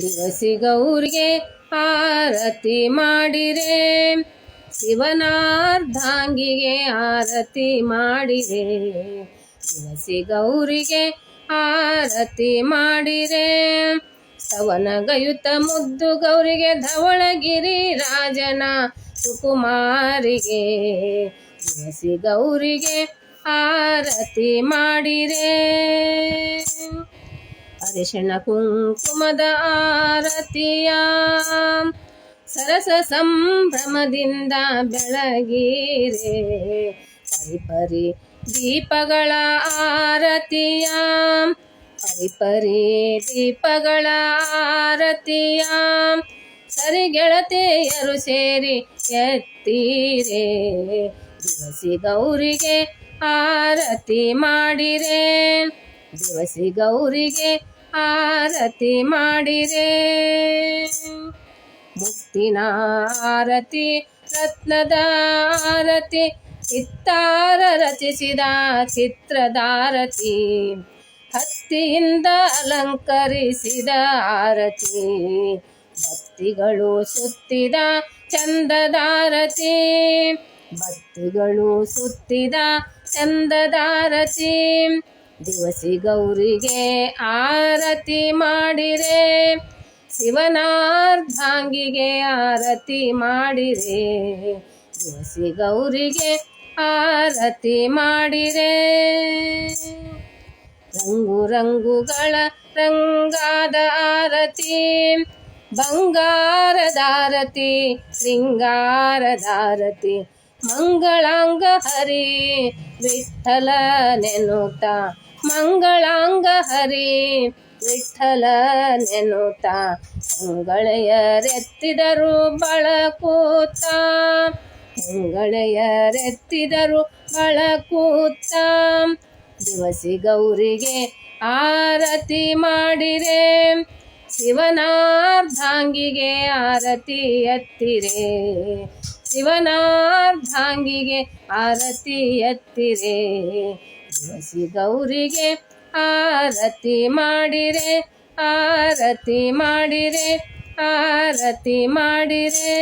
ದಿವಸಿ ಗೌರಿಗೆ ಆರತಿ ಮಾಡಿರೆ. ಶಿವನಾರ್ಧಾಂಗಿಗೆ ಆರತಿ ಮಾಡಿರೆ. ದಿವಸಿ ಗೌರಿಗೆ ಆರತಿ ಮಾಡಿರೆ. ಸ್ತವನಗಯುತ ಮುದ್ದು ಗೌರಿಗೆ ಧವಳಗಿರಿ ರಾಜನ ಸುಕುಮಾರಿಗೆ. ದಿವಸಿ ಗೌರಿಗೆ ಆರತಿ ಮಾಡಿರೆ. ಅರಿಶಿಣ ಕುಂಕುಮದ ಆರತಿಯ ಸರಸ ಸಂಭ್ರಮದಿಂದ ಬೆಳಗಿರೆ ಪರಿಪರಿ ದೀಪಗಳ ಆರತಿಯ ಪರಿಪರಿ ದೀಪಗಳ ಆರತಿಯ ಸರಿ ಗೆಳತಿಯರು ಸೇರಿ ಎತ್ತೀರೆ ದಿವಸಿ ಗೌರಿಗೆ ಆರತಿ ಮಾಡಿರೆ ದಿವಸಿ ಗೌರಿಗೆ ಆರತಿ ಮಾಡಿರೆ ಮುಕ್ತಿನ ಆರತಿ, ರತ್ನದ ಆರತಿ ಚಿತ್ತಾರ ರಚಿಸಿದ ಚಿತ್ರದಾರತಿ ಹತ್ತಿಯಿಂದ ಅಲಂಕರಿಸಿದ ಆರತಿ, ಭಕ್ತಿಗಳು ಸುತ್ತಿದ ಚಂದದಾರತಿ ಭಕ್ತಿಗಳು ಸುತ್ತಿದ ಚಂದದಾರತಿ ದಿವಸಿ ಗೌರಿಗೆ ಆರತಿ ಮಾಡಿರೆ, ಶಿವನಾರ್ಧಾಂಗಿಗೆ ಆರತಿ ಮಾಡಿರೆ ದಿವಸಿ ಗೌರಿಗೆ ಆರತಿ ಮಾಡಿರೆ. ರಂಗು ರಂಗುಗಳ ರಂಗಾದ ಆರತಿ ಬಂಗಾರದಾರತಿ ಶೃಂಗಾರದಾರತಿ ಮಂಗಳಾಂಗ ಹರಿ ವಿಠಲ ನೆನುತ ಮಂಗಳಾಂಗ ಹರಿ ವಿಠಲ ನೆನುತ. ಅಂಗಳೆಯರೆತ್ತಿದರು ಬಳಕೂತ. ಅಂಗಳೆಯರೆತ್ತಿದರು ಬಳಕೂತ. ದಿವಸಿ ಗೌರಿಗೆ ಆರತಿ ಮಾಡಿರೆ. ಶಿವನಾರ್ಧಾಂಗಿಗೆ ಆರತಿ ಎತ್ತಿರೆ. ಶಿವನಾರ್ಧಾಂಗಿಗೆ ಆರತಿ ಎತ್ತಿರೆ. ದಿವಸಿ ಗೌರಿಗೆ ಆರತಿ ಮಾಡಿರೆ ಆರತಿ ಮಾಡಿರೆ ಆರತಿ ಮಾಡಿರೆ.